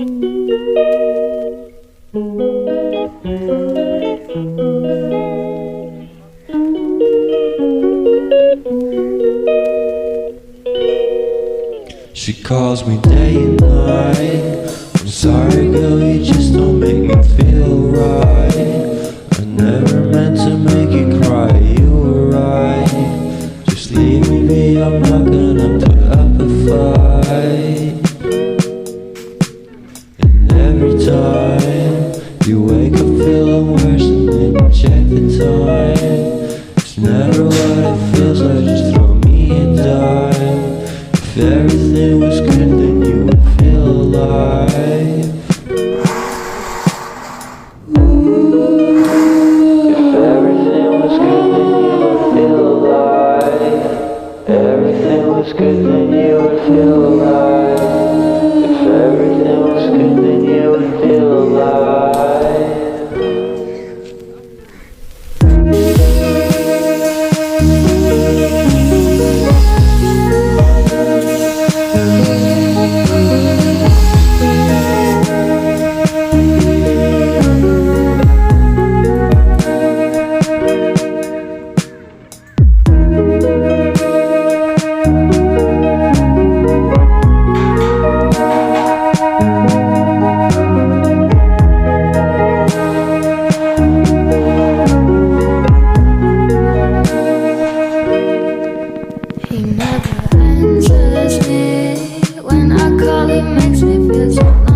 She calls me day and night. I'm sorry, girl, you just don't make me feel right. time. It's never what it feels like. Trust me when I call, it makes me feel so.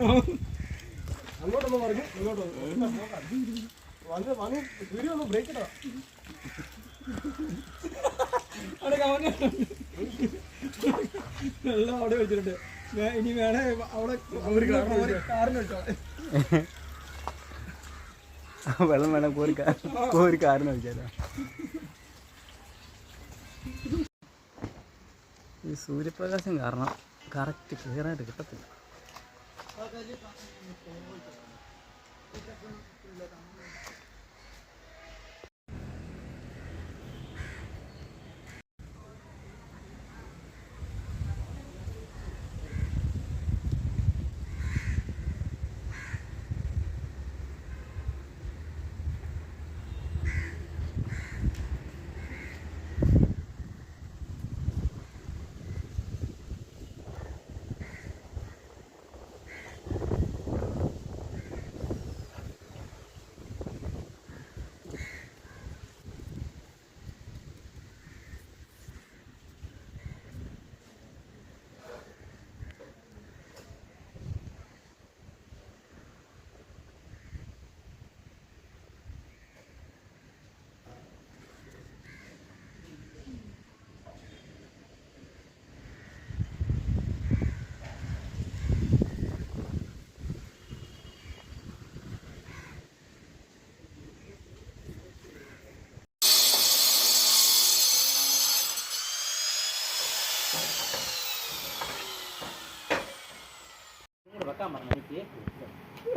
ഇങ്ങോട്ട് video ഒന്ന് break അവിടെ വെച്ചിട്ടുണ്ട് ഇനി വേണേ അവിടെ വെച്ചോ വെള്ളം വേണം കോരി കാരണം വെച്ചാലോ ഈ സൂര്യപ്രകാശം കാരണം കറക്റ്റ് ക്ലിയർ هذا اللي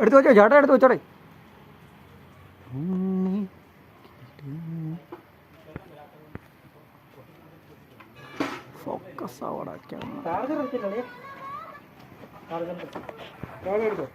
എടുത്തു വെച്ചോ ചേട്ടാ എടുത്തു വെച്ചോടെ. ഫോക്കസ് ആവടാ ക്യാമറ. എടുത്തോ?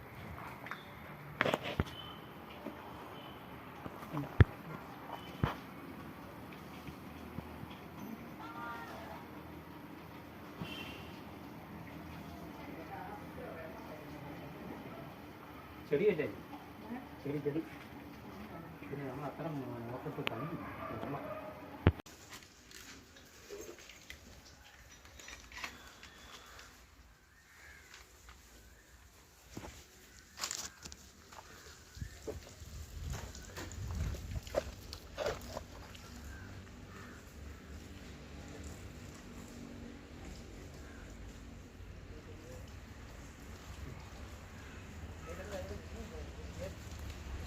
cho nên nó là cái nó có tư vấn